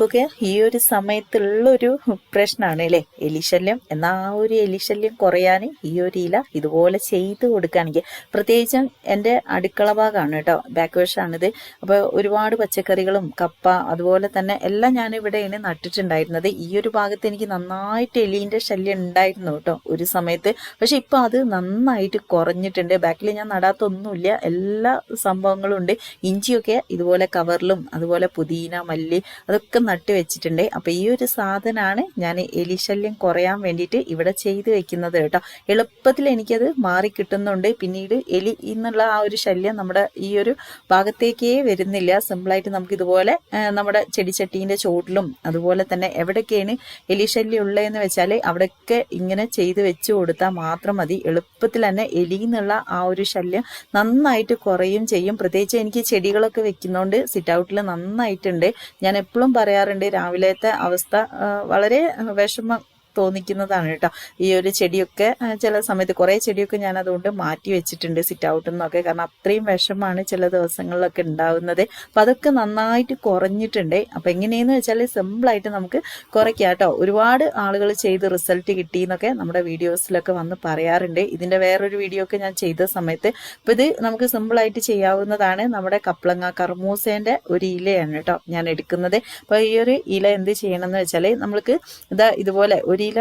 നമുക്കൊക്കെ ഈ ഒരു സമയത്തുള്ളൊരു പ്രശ്നമാണ് അല്ലേ? എലിശല്യം. എന്നാൽ ആ ഒരു എലിശല്യം കുറയാൻ ഈ ഒരു ഇല ഇതുപോലെ ചെയ്ത് കൊടുക്കുകയാണെങ്കിൽ പ്രത്യേകിച്ചും എന്റെ അടുക്കള ഭാഗമാണ് കേട്ടോ. ബാക്ക് വശമാണിത് അപ്പോൾ ഒരുപാട് പച്ചക്കറികളും കപ്പ അതുപോലെ തന്നെ എല്ലാം ഞാൻ ഇവിടെയാണ് നട്ടിട്ടുണ്ടായിരുന്നത്. ഈ ഒരു ഭാഗത്ത് എനിക്ക് നന്നായിട്ട് എലീന്റെ ശല്യം ഉണ്ടായിരുന്നു കേട്ടോ ഒരു സമയത്ത്. പക്ഷെ ഇപ്പൊ അത് നന്നായിട്ട് കുറഞ്ഞിട്ടുണ്ട്. ബാക്കിൽ ഞാൻ നടാത്തൊന്നുമില്ല. എല്ലാ സംഭവങ്ങളും ഉണ്ട്. ഇഞ്ചിയൊക്കെ ഇതുപോലെ കവറിലും അതുപോലെ പുതിന മല്ലി അതൊക്കെ നട്ട് വെച്ചിട്ടുണ്ട്. അപ്പോൾ ഈ ഒരു സാധനമാണ് ഞാൻ എലിശല്യം കുറയാൻ വേണ്ടിയിട്ട് ഇവിടെ ചെയ്ത് വെക്കുന്നത് കേട്ടോ. എളുപ്പത്തിൽ എനിക്കത് മാറി കിട്ടുന്നുണ്ട്. പിന്നീട് എലി എന്നുള്ള ആ ഒരു ശല്യം നമ്മുടെ ഈ ഒരു ഭാഗത്തേക്കേ വരുന്നില്ല. സിമ്പിളായിട്ട് നമുക്ക് ഇതുപോലെ നമ്മുടെ ചെടിച്ചട്ടീന്റെ ചോട്ടിലും അതുപോലെ തന്നെ എവിടെയൊക്കെയാണ് എലിശല്യം ഉള്ളതെന്ന് വെച്ചാൽ അവിടെയൊക്കെ ഇങ്ങനെ ചെയ്ത് വെച്ച് കൊടുത്താൽ മാത്രം മതി. എളുപ്പത്തിൽ തന്നെ എലി എന്നുള്ള ആ ഒരു ശല്യം നന്നായിട്ട് കുറയും ചെയ്യും. പ്രത്യേകിച്ച് എനിക്ക് ചെടികളൊക്കെ വെക്കുന്നതുകൊണ്ട് സിറ്റ് ഔട്ടിൽ നന്നായിട്ടുണ്ട്. ഞാൻ എപ്പോഴും പറയാറുണ്ട് രാവിലത്തെ അവസ്ഥ വളരെ വിഷമം തോന്നിക്കുന്നതാണ് കേട്ടോ. ഈ ഒരു ചെടിയൊക്കെ ചില സമയത്ത് കുറേ ചെടിയൊക്കെ ഞാൻ അതുകൊണ്ട് മാറ്റി വെച്ചിട്ടുണ്ട് സിറ്റ് ഔട്ടിൽ നിന്നൊക്കെ കാരണം അത്രയും വിഷമാണ് ചില ദിവസങ്ങളിലൊക്കെ ഉണ്ടാവുന്നത്. അപ്പം അതൊക്കെ നന്നായിട്ട് കുറഞ്ഞിട്ടുണ്ട്. അപ്പം എങ്ങനെയെന്ന് വെച്ചാൽ സിമ്പിൾ ആയിട്ട് നമുക്ക് കുറയ്ക്കാം കേട്ടോ. ഒരുപാട് ആളുകൾ ചെയ്ത് റിസൾട്ട് കിട്ടി എന്നൊക്കെ നമ്മുടെ വീഡിയോസിലൊക്കെ വന്ന് പറയാറുണ്ട്. ഇതിന്റെ വേറൊരു വീഡിയോ ഒക്കെ ഞാൻ ചെയ്ത സമയത്ത് അപ്പൊ ഇത് നമുക്ക് സിമ്പിൾ ആയിട്ട് ചെയ്യാവുന്നതാണ് നമ്മുടെ കപ്ലങ്ങ കർമൂസേന്റെ ഒരു ഇലയാണ് കേട്ടോ ഞാൻ എടുക്കുന്നത്. അപ്പോൾ ഈ ഒരു ഇല എന്ത് ചെയ്യണമെന്ന് വെച്ചാൽ നമ്മൾക്ക് ഇതാ ഇതുപോലെ ഒരു ഇല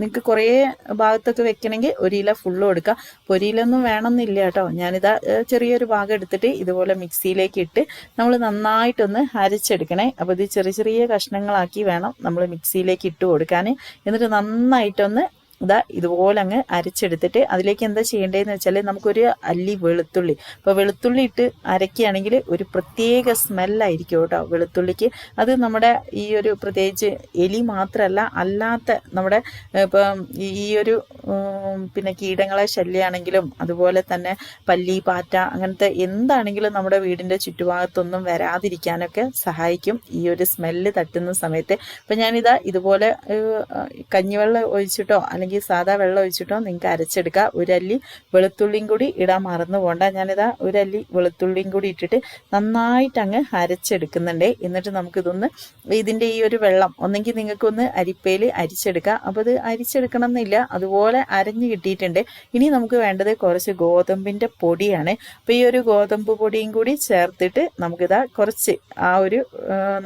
നിങ്ങൾക്ക് കുറേ ഭാഗത്തൊക്കെ വെക്കണമെങ്കിൽ ഒരില ഫുള്ളും എടുക്കുക പൊരിയിലൊന്നും വേണമെന്നില്ല കേട്ടോ. ഞാനിതാ ചെറിയൊരു ഭാഗം എടുത്തിട്ട് ഇതുപോലെ മിക്സിയിലേക്ക് ഇട്ട് നമ്മൾ നന്നായിട്ടൊന്ന് അരച്ചെടുക്കണേ. അപ്പോൾ ഇത് ചെറിയ ചെറിയ കഷ്ണങ്ങളാക്കി വേണം നമ്മൾ മിക്സിയിലേക്ക് ഇട്ട് കൊടുക്കാൻ എന്നിട്ട് നന്നായിട്ടൊന്ന് ഇതാ ഇതുപോലെ അങ്ങ് അരച്ചെടുത്തിട്ട് അതിലേക്ക് എന്താ ചെയ്യേണ്ടതെന്ന് വെച്ചാൽ നമുക്കൊരു അല്ലി വെളുത്തുള്ളി. അപ്പോൾ വെളുത്തുള്ളി ഇട്ട് അരക്കുകയാണെങ്കിൽ ഒരു പ്രത്യേക സ്മെല്ലായിരിക്കും കേട്ടോ വെളുത്തുള്ളിക്ക്. അത് നമ്മുടെ ഈ ഒരു പ്രത്യേകിച്ച് എലി മാത്രമല്ല അല്ലാത്ത നമ്മുടെ ഇപ്പം ഈ ഒരു പിന്നെ കീടങ്ങളെ ശല്യമാണെങ്കിലും അതുപോലെ തന്നെ പല്ലി പാറ്റ അങ്ങനത്തെ എന്താണെങ്കിലും നമ്മുടെ വീടിന്റെ ചുറ്റുഭാഗത്തൊന്നും വരാതിരിക്കാനൊക്കെ സഹായിക്കും. ഈ ഒരു സ്മെല്ല് തട്ടുന്ന സമയത്ത്. ഇപ്പം ഞാനിതാ ഇതുപോലെ കഞ്ഞിവെള്ളം ഒഴിച്ചിട്ടോ അല്ലെങ്കിൽ സാധാ വെള്ളം ഒഴിച്ചിട്ടോ നിങ്ങൾക്ക് അരച്ചെടുക്കുക ഒരല്ലി വെളുത്തുള്ളിയും കൂടി ഇടാൻ മറന്നു പോകണ്ട ഞാനിതാ ഒരല്ലി വെളുത്തുള്ളിയും കൂടി ഇട്ടിട്ട് നന്നായിട്ട് അങ്ങ് അരച്ചെടുക്കുന്നുണ്ട്. എന്നിട്ട് നമുക്കിതൊന്ന് ഇതിന്റെ ഈ ഒരു വെള്ളം ഒന്നെങ്കിൽ നിങ്ങൾക്കൊന്ന് അരിപ്പയിൽ അരിച്ചെടുക്കാം. അപ്പോൾ അത് അരിച്ചെടുക്കണം എന്നില്ല അതുപോലെ അരഞ്ഞു കിട്ടിയിട്ടുണ്ട്. ഇനി നമുക്ക് വേണ്ടത് കുറച്ച് ഗോതമ്പിന്റെ പൊടിയാണ്. അപ്പോൾ ഈ ഒരു ഗോതമ്പ് പൊടിയും കൂടി ചേർത്തിട്ട് നമുക്കിതാ കുറച്ച് ആ ഒരു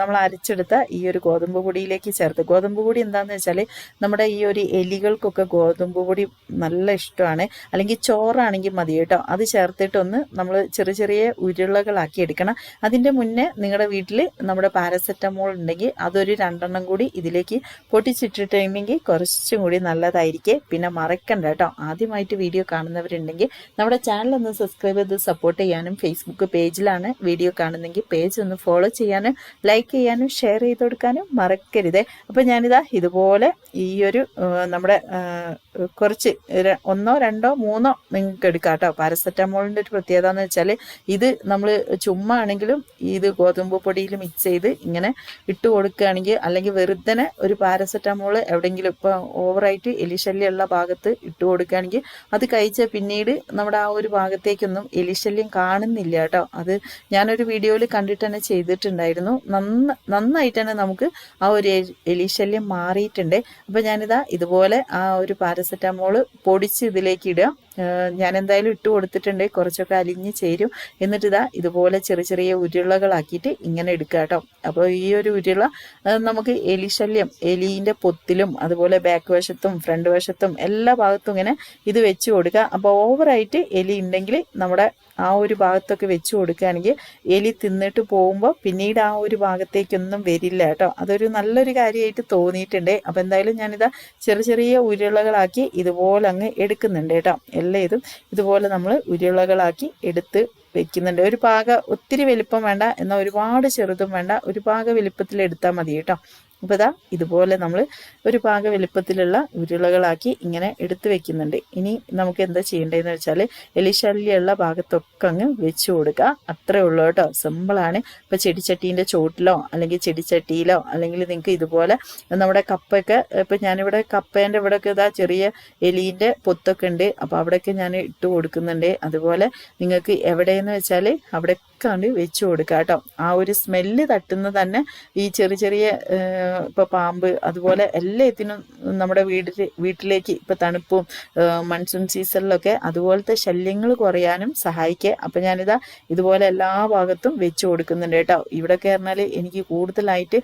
നമ്മൾ അരച്ചെടുത്ത ഈ ഒരു ഗോതമ്പ് പൊടിയിലേക്ക് ചേർത്ത്. ഗോതമ്പ് പൊടി എന്താണെന്ന് വെച്ചാൽ നമ്മുടെ ഈ ഒരു എലികൾക്കൊക്കെ ഗോതമ്പ് പൊടി നല്ല ഇഷ്ടമാണ്. അല്ലെങ്കിൽ ചോറാണെങ്കിൽ മതി കേട്ടോ. അത് ചേർത്തിട്ടൊന്ന് നമ്മൾ ചെറിയ ചെറിയ ഉരുളകളാക്കി എടുക്കണം. അതിന്റെ മുന്നേ നിങ്ങളുടെ വീട്ടിൽ നമ്മുടെ പാരസെറ്റമോൾ ഉണ്ടെങ്കിൽ അതൊരു രണ്ടെണ്ണം കൂടി ഇതിലേക്ക് പൊട്ടിച്ചിട്ടിട്ടുണ്ടെങ്കിൽ കുറച്ചും കൂടി നല്ലതായിരിക്കും. പിന്നെ മറക്കണ്ട കേട്ടോ. ആദ്യമായിട്ട് വീഡിയോ കാണുന്നവരുണ്ടെങ്കിൽ നമ്മുടെ ചാനൽ ഒന്ന് സബ്സ്ക്രൈബ് ചെയ്ത് സപ്പോർട്ട് ചെയ്യാനും ഫേസ്ബുക്ക് പേജിലാണ് വീഡിയോ കാണുന്നെങ്കിൽ പേജ് ഒന്ന് ഫോളോ ചെയ്യാനും ലൈക്ക് ചെയ്യാനും ഷെയർ ചെയ്ത് കൊടുക്കാനും മറക്കരുതേ. അപ്പോൾ ഞാനിതാ ഇതുപോലെ ഈ ഒരു നമ്മുടെ കുറച്ച് ഒന്നോ രണ്ടോ മൂന്നോ നിങ്ങൾക്ക് എടുക്കാം കേട്ടോ. പാരസെറ്റമോളിന്റെ ഒരു പ്രത്യേകത എന്ന് വെച്ചാൽ ഇത് നമ്മൾ ചുമ്മാ ആണെങ്കിലും ഇത് ഗോതമ്പ് പൊടിയിൽ മിക്സ് ചെയ്ത് ഇങ്ങനെ ഇട്ട് കൊടുക്കുകയാണെങ്കിൽ അല്ലെങ്കിൽ വെറുതെ ഒരു പാരസെറ്റമോൾ എവിടെയെങ്കിലും ഇപ്പോൾ ഓവറായിട്ട് എലിശല്യമുള്ള ഭാഗത്ത് ഇട്ട് കൊടുക്കുകയാണെങ്കിൽ അത് കഴിച്ച പിന്നീട് നമ്മുടെ ആ ഒരു ഭാഗത്തേക്കൊന്നും എലിശല്യം കാണുന്നില്ല കേട്ടോ. അത് ഞാനൊരു വീഡിയോയിൽ കണ്ടിട്ട് തന്നെ ചെയ്തിട്ടുണ്ടായിരുന്നു. നന്ന നന്നായിട്ട് തന്നെ നമുക്ക് ആ ഒരു എലിശല്യം മാറിയിട്ടുണ്ട്. അപ്പം ഞാനിതാ ഇതുപോലെ ആ ഒരു പാരസെറ്റമോൾ പൊടിച്ച് ഇതിലേക്ക് ഇടുക. ഞാൻ എന്തായാലും ഇട്ട് കൊടുത്തിട്ടുണ്ട്. കുറച്ചൊക്കെ അലിഞ്ഞ് ചേരും. എന്നിട്ട് ഇതാ ഇതുപോലെ ചെറിയ ചെറിയ ഉരുളകളാക്കിയിട്ട് ഇങ്ങനെ എടുക്കുക കേട്ടോ. അപ്പോൾ ഈ ഒരു ഉരുള നമുക്ക് എലിശല്യം എലീന്റെ പൊത്തിലും അതുപോലെ ബാക്ക് വശത്തും ഫ്രണ്ട് വശത്തും എല്ലാ ഭാഗത്തും ഇങ്ങനെ ഇത് വെച്ച് കൊടുക്കുക. അപ്പോൾ ഓവറായിട്ട് എലി ഉണ്ടെങ്കിൽ നമ്മുടെ ആ ഒരു ഭാഗത്തൊക്കെ വെച്ച് കൊടുക്കുകയാണെങ്കിൽ എലി തിന്നിട്ട് പോകുമ്പോൾ പിന്നീട് ആ ഒരു ഭാഗത്തേക്കൊന്നും വരില്ല കേട്ടോ. അതൊരു നല്ലൊരു കാര്യമായിട്ട് തോന്നിയിട്ടുണ്ട്. അപ്പോൾ എന്തായാലും ഞാനിതാ ചെറിയ ചെറിയ ഉരുളകളാക്കി ഇതുപോലെ അങ്ങ് എടുക്കുന്നുണ്ട് കേട്ടോ. എല്ലാം ഇതും ഇതുപോലെ നമ്മൾ ഉരുളകളാക്കി എടുത്ത് വെക്കുന്നുണ്ട്. ഒരു പാക ഒത്തിരി വലിപ്പം വേണ്ട എന്നാൽ ഒരുപാട് ചെറുതും വേണ്ട. ഒരു പാക വലിപ്പത്തിൽ എടുത്താൽ മതി കേട്ടോ. അപ്പോൾ ഇതാ ഇതുപോലെ നമ്മൾ ഒരു പാക വലിപ്പത്തിലുള്ള ഉരുളകളാക്കി ഇങ്ങനെ എടുത്തു വെക്കുന്നുണ്ട്. ഇനി നമുക്ക് എന്താ ചെയ്യേണ്ടതെന്ന് വെച്ചാൽ എലിശല്യമുള്ള ഭാഗത്തൊക്കെ അങ്ങ് വെച്ച് കൊടുക്കുക. അത്രേ ഉള്ളൂ കേട്ടോ. സിമ്പിളാണ് ഇപ്പോൾ ചെടിച്ചട്ടീന്റെ ചോട്ടിലോ അല്ലെങ്കിൽ ചെടിച്ചട്ടിയിലോ അല്ലെങ്കിൽ നിങ്ങൾക്ക് ഇതുപോലെ നമ്മുടെ കപ്പയൊക്കെ ഇപ്പം ഞാനിവിടെ കപ്പേന്റെ ഇവിടെയൊക്കെ ഇതാ ചെറിയ എലീന്റെ പൊത്തൊക്കെ ഉണ്ട്. അപ്പോൾ അവിടെയൊക്കെ ഞാൻ ഇട്ട് കൊടുക്കുന്നുണ്ട്. അതുപോലെ നിങ്ങൾക്ക് എവിടെയെന്ന് വെച്ചാൽ അവിടെ അവിടേക്കാണ്ട് വെച്ച് കൊടുക്കുക കേട്ടോ. ആ ഒരു സ്മെല്ല് തട്ടുന്ന തന്നെ ഈ ചെറിയ ചെറിയ ഇപ്പോൾ പാമ്പ് അതുപോലെ എല്ലാത്തിനും നമ്മുടെ വീട്ടിൽ വീട്ടിലേക്ക് ഇപ്പോൾ തണുപ്പും മൺസൂൺ സീസണിലൊക്കെ അതുപോലത്തെ ശല്യങ്ങൾ കുറയാനും സഹായിക്കുക. അപ്പം ഞാനിതാ ഇതുപോലെ എല്ലാ ഭാഗത്തും വെച്ച് കൊടുക്കുന്നുണ്ട് കേട്ടോ. ഇവിടെ പറഞ്ഞാൽ എനിക്ക് കൂടുതലായിട്ട്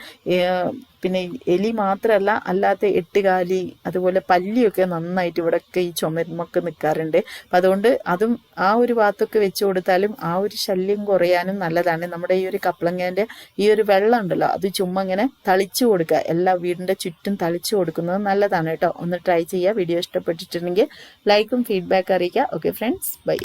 പിന്നെ എലി മാത്രമല്ല അല്ലാത്ത എട്ടുകാലി അതുപോലെ പല്ലിയൊക്കെ നന്നായിട്ട് ഇവിടെയൊക്കെ ഈ ചുമരുമൊക്കെ നിൽക്കാറുണ്ട് അപ്പം അതുകൊണ്ട് അതും ആ ഒരു ഭാഗത്തൊക്കെ വെച്ച് കൊടുത്താലും ആ ഒരു ശല്യം കുറയാനും നല്ലതാണ്. നമ്മുടെ ഈ ഒരു കപ്ലങ്ങേന്റെ ഈ ഒരു വെള്ളം ഉണ്ടല്ലോ അത് ചുമ്മാ ഇങ്ങനെ തളിച്ചു കൊടുക്കുക. എല്ലാ വീടിന്റെ ചുറ്റും തളിച്ചു കൊടുക്കുന്നത് നല്ലതാണ് കേട്ടോ. ഒന്ന് ട്രൈ ചെയ്യുക. വീഡിയോ ഇഷ്ടപ്പെട്ടിട്ടുണ്ടെങ്കിൽ ലൈക്കും ഫീഡ്ബാക്ക് അറിയിക്കുക. Okay friends bye